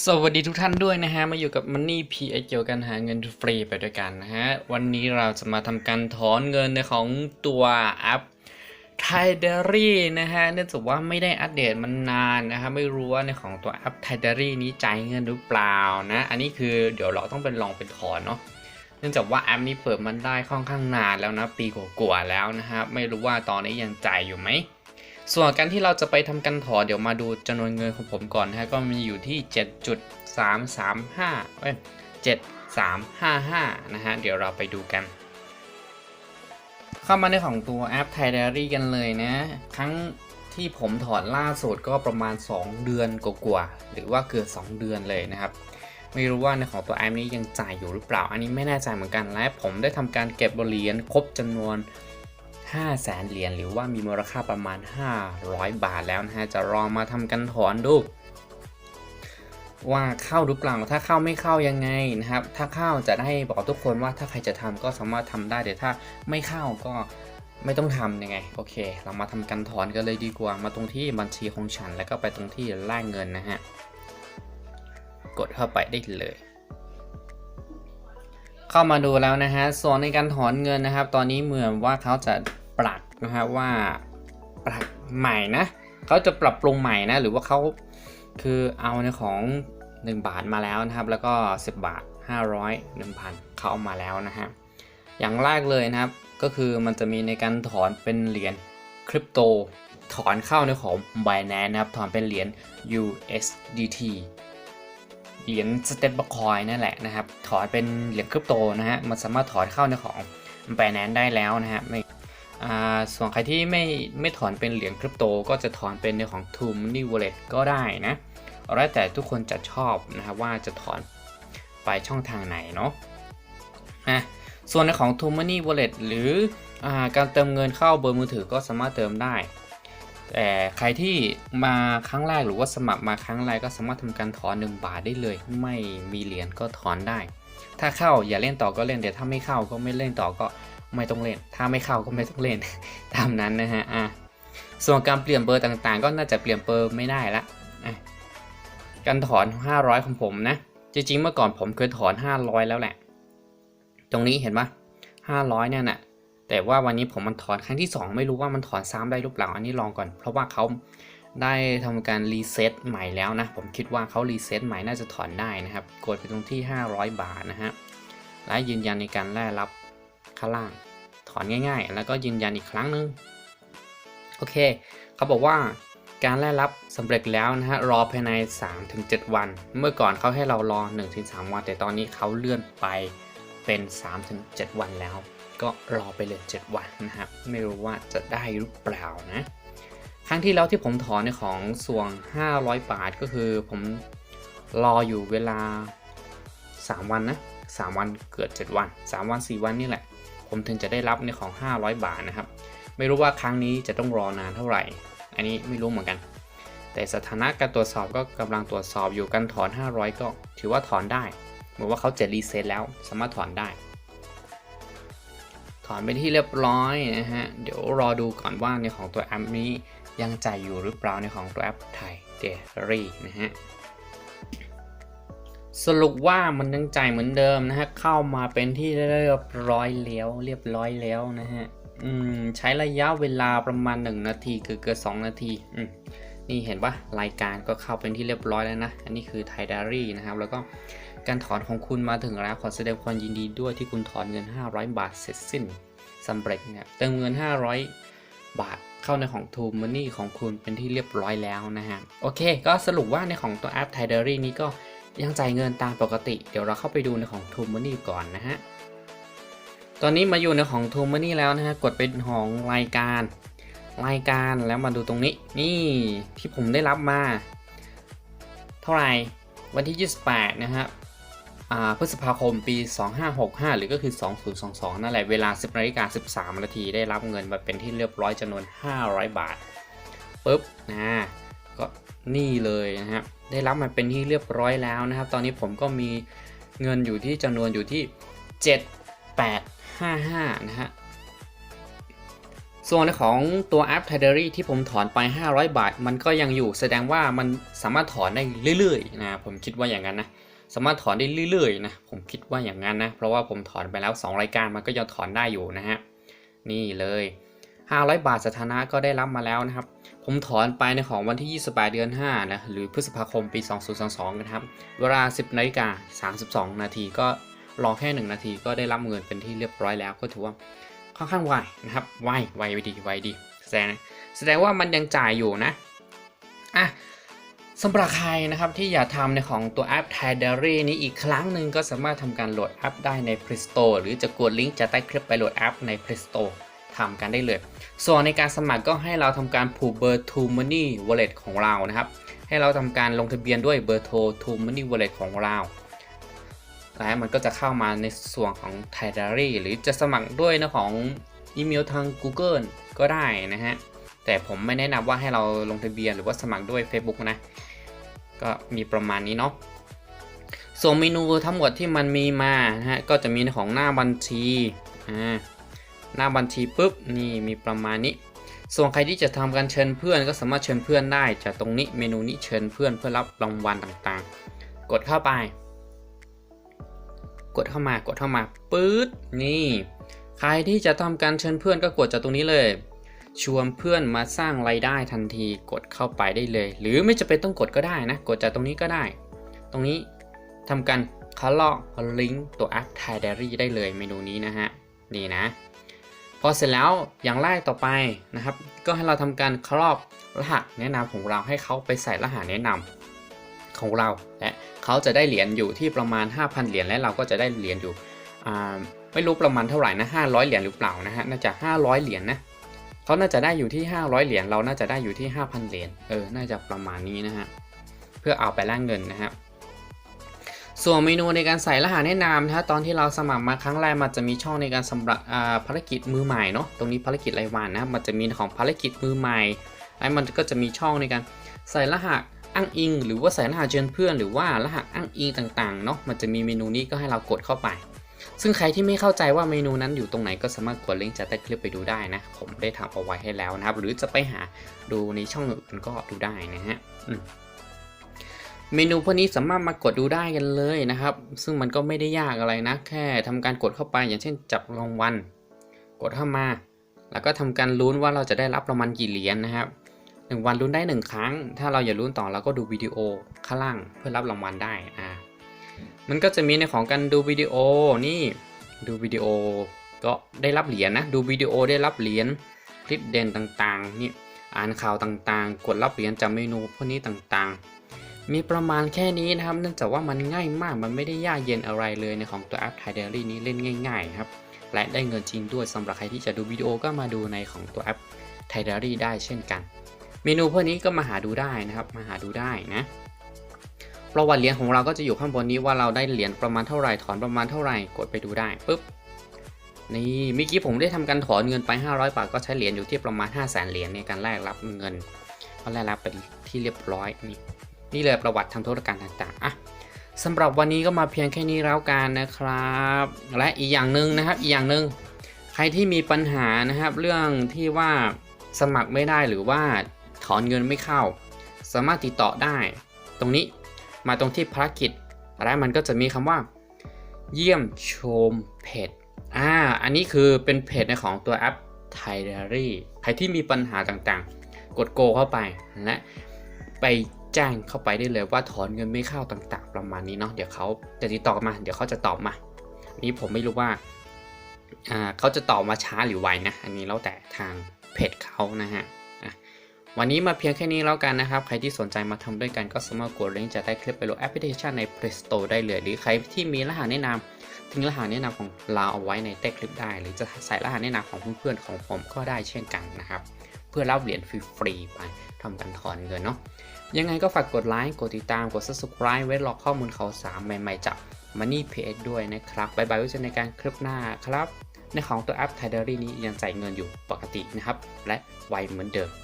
สวัสดีทุกท่านด้วยนะฮะ มาอยู่กับ Money P เกี่ยวกันหาเงินฟรีไปด้วยกันนะฮะ วันนี้เราจะมาทำการถอนเงินในของตัวแอป t i d e r y นะฮะเนื่องจากว่าไม่ได้อัปเดตมันนานนะฮะไม่รู้ว่าในของตัวแอป t i d e r y นี้จ่ายเงินหรือเปล่านะ อันนี้คือเดี๋ยวเราต้องเป็นลองเป็นถอนเนาะเนื่องจากว่าแอปนี้เปิดมันได้ค่อนข้างนานแล้วนะปีกว่าๆแล้วนะฮะไม่รู้ว่าตอนนี้ยังจ่ายอยู่ไหม ส่วนการที่เราจะไปทำการถอนเดี๋ยวมาดูจำนวนเงินของผมก่อนนะฮะก็มีอยู่ที่ 7.335เอ้ย7355 นะฮะ เดี๋ยวเราไปดูกัน เข้ามาในของตัวแอป Thai Diary กันเลยนะ ครั้งที่ผมถอนล่าสุดก็ประมาณ 2 เดือนกว่าๆหรือว่าเกือบ2 เดือนเลยนะครับ ไม่รู้ว่าในของตัวแอปนี้ยังจ่ายอยู่หรือเปล่า อันนี้ไม่แน่ใจเหมือนกันและผมได้ทำการเก็บเหรียญครบจำนวน 5 แสนเหรียญหรือว่ามีมูลค่าประมาณ 500 บาทแล้วนะฮะ จะลองมาทำกันถอนดูว่าเข้าหรือเปล่า ถ้าเข้าไม่เข้ายังไงนะครับ ถ้าเข้าจะได้บอกทุกคนว่าถ้าใครจะทำก็สามารถทำได้แต่ถ้าไม่เข้าก็ไม่ต้องทำยังไง โอเค เรามาทำกันถอนกันเลยดีกว่า มาตรงที่บัญชีของฉัน แล้วก็ไปตรงที่แลกเงินนะฮะ กดเข้าไปได้เลย เข้ามาดูแล้วนะฮะ ส่วนในการถอนเงินนะครับ ตอนนี้เหมือนว่าเขาจะ ปรับนะฮะว่าปรับใหม่นะเขาจะปรับปรุงใหม่นะ หรือว่าเขาคือเอาในของ 1 บาทมาแล้วนะครับ แล้วก็ 10 บาท 500 1,000เขาเอามาแล้วนะฮะอย่างแรกเลยนะครับก็คือมันจะมีในการถอนเป็นเหรียญคริปโตถอนเข้าในของ Binance นะครับ ถอนเป็นเหรียญ USDT เหรียญสเตปคอยนั่นแหละนะครับ ถอนเป็นเหรียญคริปโตนะฮะ มันสามารถถอนเข้าในของ Binance ได้แล้วนะฮะไม่ ส่วนใครที่ไม่ไม่ถอนเป็นเหรียญคริปโต ก็จะถอนเป็นในของ True Money Wallet ก็ได้นะแล้วแต่ทุกคนจะชอบนะครับว่าจะถอนไปช่องทางไหนเนาะอะส่วนในของ True Money Wallet หรืออการเติมเงินเข้าเบอร์มือถือก็สามารถเติมได้ แต่ใครที่มาครั้งแรกหรือว่าสมัครมาครั้งแรกก็สามารถทำการถอน 1 บาทได้เลย ไม่มีเหรียญก็ถอนได้ ถ้าเข้าอย่าเล่นต่อก็เล่นแต่ถ้าไม่เข้าก็ไม่เล่นต่อก็ ไม่ต้องเล่น ถ้าไม่เข้าก็ไม่ต้องเล่น ตามนั้นนะฮะ อะ ส่วนการเปลี่ยนเบอร์ต่างๆ ก็น่าจะเปลี่ยนเบอร์ไม่ได้ละอะการถอน 500 ของผมนะ จริงๆ เมื่อก่อนผมเคยถอน 500 แล้วแหละ ตรงนี้เห็นปะ500 เนี่ยนะแต่ว่าวันนี้ผมมันถอนครั้งที่ 2 ไม่รู้ว่ามันถอนซ้ำได้หรือเปล่า อันนี้ลองก่อน เพราะว่าเขาได้ทำการรีเซ็ตใหม่แล้วนะ ผมคิดว่าเขารีเซ็ตใหม่น่าจะถอนได้นะครับ กดไปตรงที่ 500 บาทนะฮะ และยืนยันในการแลกรับ ข้างล่าง ถอนง่ายๆ แล้วก็ยืนยันอีกครั้งหนึง โอเค เขาบอกว่าการแลกรับสำเร็จแล้วนะฮะรอภายใน 3-7 วัน เมื่อก่อนเขาให้เรารอ 1-3 วัน แต่ตอนนี้เขาเลื่อนไปเป็น 3-7 วันแล้ว ก็รอไปเลย 7 วันนะครับไม่รู้ว่าจะได้หรือเปล่านะครั้งที่แล้วที่ผมถอนในของส่วง 500 บาทก็คือผมรออยู่เวลา 3 วันนะ 3 วันเกิด 7 วัน 3 วัน 4 วันนี่แหละ ผมถึงจะได้รับในของ 500 บาทนะครับ ไม่รู้ว่าครั้งนี้จะต้องรอนานเท่าไหร่ อันนี้ไม่รู้เหมือนกัน แต่สถานะการตรวจสอบก็กำลังตรวจสอบอยู่การถอน 500 ก็ถือว่าถอนได้ เหมือนว่าเขาจะรีเซ็ตแล้วสามารถถอนได้ ถอนไปที่เรียบร้อยนะฮะ เดี๋ยวรอดูก่อนว่าในของตัวแอปนี้ยังจ่ายอยู่หรือเปล่าในของตัวแอปไทยเดรี่นะฮะ สรุปว่ามันยังจ่ายเหมือนเดิมนะฮะ เข้ามาเป็นที่เรียบร้อยแล้วเรียบร้อยแล้วนะฮะ อืม ใช้ระยะเวลาประมาณ 1 นาทีเกือบเกือบ2นาทีอืมนี่เห็นปะรายการก็เข้าเป็นที่เรียบร้อยแล้วนะ อันนี้คือไทยดารี่นะครับ แล้วก็การถอนของคุณมาถึงแล้วขอแสดงความยินดีด้วยที่คุณถอนเงิน 500 บาทเสร็จสิ้นสำเร็จนะครับเติมเงิน 500 บาทเข้าในของ t ูม Money ของคุณเป็นที่เรียบร้อยแล้วนะฮะ โอเค ก็สรุปว่าในของตัวแอป t i d e r y นี้ก็ ยังจ่ายเงินตามปกติ เดี๋ยวเราเข้าไปดูในของ t ูม Money ก่อนนะฮะ ตอนนี้มาอยู่ในของ t ูม Money แล้วนะฮะ กดเป็นของรายการ รายการแล้วมาดูตรงนี้ นี่ที่ผมได้รับมา เท่าไหร่ วันที่ 28 นะฮะอ่าพฤษภาคมปี 2565 หรือก็คือ 2022 นั่นแหละ เวลา 10นาฬิกา13 นาที ได้รับเงินมาเป็นที่เรียบร้อยจำนวน 500 บาทปุ๊บ นะ ก็นี่เลยนะฮะ ได้รับมาเป็นที่เรียบร้อยแล้วนะครับ ตอนนี้ผมก็มีเงินอยู่ที่จำนวนอยู่ที่ 7855 นะฮะส่วนของตัวแอป t i d e r y ที่ผมถอนไป 500 บาท มันก็ยังอยู่แสดงว่ามันสามารถถอนได้เรื่อยๆนะผมคิดว่าอย่างนั้นนะสามารถถอนได้เรื่อยๆนะผมคิดว่าอย่างนั้นนะเพราะว่าผมถอนไปแล้ว 2 รายการมันก็ยังถอนได้อยู่นะฮะนี่เลย 500 บาทสถานะก็ได้รับมาแล้วนะครับ ผมถอนไปในของวันที่ 28 เดือน 5 นะ หรือพฤษภาคมปี 2022 นะครับ เวลา 10นาฬิกา32 นาทีก็รอแค่ 1 นาทีก็ได้รับเงินเป็นที่เรียบร้อยแล้วก็ถือว่าค่อนข้างไวนะครับ ไว ไวดี ไวดี แสดงแสดงว่ามันยังจ่ายอยู่นะ อะสำหรับใครนะครับที่อยากทำในของตัวแอป t i d a r y นี้อีกครั้งหนึ่งก็สามารถทำการโหลดแอปได้ใน Play Store หรือจะกดลิงก์จะใต้คลิปไปโหลดแอปใน Play Store ทำกันได้เลย ส่วนในการสมัครก็ให้เราทำการผูกเบอร์ True Money Wallet ของเรานะครับ ให้เราทำการลงทะเบียนด้วยเบอร์โทร True Money Wallet ของเราแล้วมันก็จะเข้ามาในส่วนของ t i d a r y หรือจะสมัครด้วยนะของอีเมลทาง Google ก็ได้นะฮะ แต่ผมไม่แนะนำว่าให้เราลงทะเบียนหรือว่าสมัครด้วย Facebook นะ ก็มีประมาณนี้เนาะส่วนเมนูทั้งหมดที่มันมีมานะฮะก็จะมีของหน้าบัญชีอ่า หน้าบัญชีปุ๊บนี่มีประมาณนี้ ส่วนใครที่จะทำการเชิญเพื่อนก็สามารถเชิญเพื่อนได้ จากตรงนี้เมนูนี้เชิญเพื่อนเพื่อรับรางวัลต่างๆ กดเข้าไป กดเข้ามากดเข้ามาปื๊ดนี่ ใครที่จะทำการเชิญเพื่อนก็กดจากตรงนี้เลยชวนเพื่อนมาสร้างไรายได้ทันทีกดเข้าไปได้เลย หรือไม่จะเป็นต้องกดก็ได้นะ กดจากตรงนี้ก็ได้ ตรงนี้ทำการคลอกลิงก์ตัวแอป t i d a r y ได้เลยเมนูนี้นะฮะ นี่นะ พอเสร็จแล้วอย่างแรกต่อไปนะครับ ก็ให้เราทำการครอบรหัสแนะนำของเราให้เขาไปใส่รหัสแนะนำของเรา และเขาจะได้เหรียญอยู่ที่ประมาณ 5,000 เหรียญและเราก็จะได้เหรียญอยู่ไม่รู้ประมาณเท่าไหร่นะ500 เหรียญหรือเปล่านะฮะน่าจะ 500 เหรียญนะเขาน่าจะได้อยู่ที่ 500 เหรียญเราน่าจะได้อยู่ที่ 5,000 เหรียญเออน่าจะประมาณนี้นะฮะเพื่อเอาไปแลกเงินนะฮะ ส่วนเมนูในการใส่รหัสแนะนำนะตอนที่เราสมัครมาครั้งแรกมันจะมีช่องในการสำหรับอ่าภารกิจมือใหม่เนาะตรงนี้ภารกิจรายวันนะครับมันจะมีของภารกิจมือใหม่แล้มันก็จะมีช่องในการใส่รหัสอ้างอิง หรือว่าใส่รหัสเชิญเพื่อน หรือว่ารหัสอ้างอิงต่างๆเนาะมันจะมีเมนูนี้ก็ให้เรากดเข้าไป ซึ่งใครที่ไม่เข้าใจว่าเมนูนั้นอยู่ตรงไหนก็สามารถกดลิงก์จากใต้คลิปไปดูได้นะ ผมได้ทำเอาไว้ให้แล้วนะครับ หรือจะไปหาดูในช่องอื่นก็ดูได้นะฮะอืม เมนูพวกนี้สามารถมากดดูได้กันเลยนะครับ ซึ่งมันก็ไม่ได้ยากอะไรนะ แค่ทำการกดเข้าไปอย่างเช่นจับรางวัลกดเข้ามา แล้วก็ทำการลุ้นว่าเราจะได้รับรางวัลกี่เหรียญนะครับหนึ่งวันลุ้นได้หนึ่งครั้ง ถ้าเราอยากลุ้นต่อเราก็ดูวิดีโอข้างล่างเพื่อรับรางวัลได้อ่ามันก็จะมีในของการดูวิดีโอนี่ดูวิดีโอก็ได้รับเหรียญนะดูวิดีโอได้รับเหรียญคลิปเด่นต่างๆนี่อ่านข่าวต่างๆ กดรับเหรียญจากเมนูพวกนี้ต่างๆ มีประมาณแค่นี้นะครับ เนื่องจากว่ามันง่ายมากมันไม่ได้ยากเย็นอะไรเลยในของตัวแอป t i d a r y นี้เล่นง่ายๆครับ และได้เงินจริงด้วยสำหรับใครที่จะดูวิดีโอก็มาดูในของตัวแอป t i d a r y ได้เช่นกัน เมนูพวกนี้ก็มาหาดูได้นะครับ มาหาดูได้นะประวัติเหรียญของเราก็จะอยู่ข้างบนนี้ว่าเราได้เหรียญประมาณเท่าไหร่ถอนประมาณเท่าไหร่กดไปดูได้ปุ๊บนี่เมื่อกี้ผมได้ทำการถอนเงินไป 500 บาทก็ใช้เหรียญอยู่ที่ประมาณ 5 0 0 0 0 0เหรียญในการแลกรับเงินก็แลกรับเป็นที่เรียบร้อยนี่ นี่เลยประวัติทางธุรการต่างๆอะสำหรับวันนี้ก็มาเพียงแค่นี้แล้วกันนะครับ และอีกอย่างหนึ่งนะครับ อีกอย่างหนึ่งใครที่มีปัญหานะครับ เรื่องที่ว่าสมัครไม่ได้หรือว่าถอนเงินไม่เข้า สามารถติดต่อได้ ตรงนี้มาตรงที่ภารกิจและมันก็จะมีคำว่า เยี่ยมชมเพจอ่าอันนี้คือเป็นเพจในของตัวแอป t i d a r y ใครที่มีปัญหาต่างๆ กดโกเข้าไปและไป แจ้งเข้าไปได้เลยว่าถอนเงินไม่เข้าต่างๆ ประมาณนี้เนาะเดี๋ยวเขาจะติดต่อมา เดี๋ยวเขาจะตอบมาอันนี้ผมไม่รู้ว่าเขาจะตอบมาช้าหรือไวนะอันนี้แล้วแต่ทางเพจเขานะฮะวันนี้มาเพียงแค่นี้แล้วกันนะครับ ใครที่สนใจมาทำด้วยกันก็สามารถกดลิงก์จะได้คลิปไปโหลดแอปพลิเคชันใน Play Store ได้เลย หรือใครที่มีรหัสแนะนำทิ้งรหัสแนะนำของเราเอาไว้ในใต้คลิปได้ หรือจะใส่รหัสแนะนำของเพื่อนๆของผมก็ได้เช่นกันนะครับ เพื่อรับเหรียญฟรีๆไปทำการถอนเงินเนาะ ยังไงก็ฝากกดไลค์ กดติดตาม กด subscribe ไว้รอข้อมูลข่าวสารใหม่ๆจาก Money PS ด้วยนะครับบ๊ายบายไว้เจอในการคลิปหน้าครับ ในของตัวแอปไทเดอรี่นี้ยังจ่ายเงินอยู่ปกตินะครับ และไวเหมือนเดิม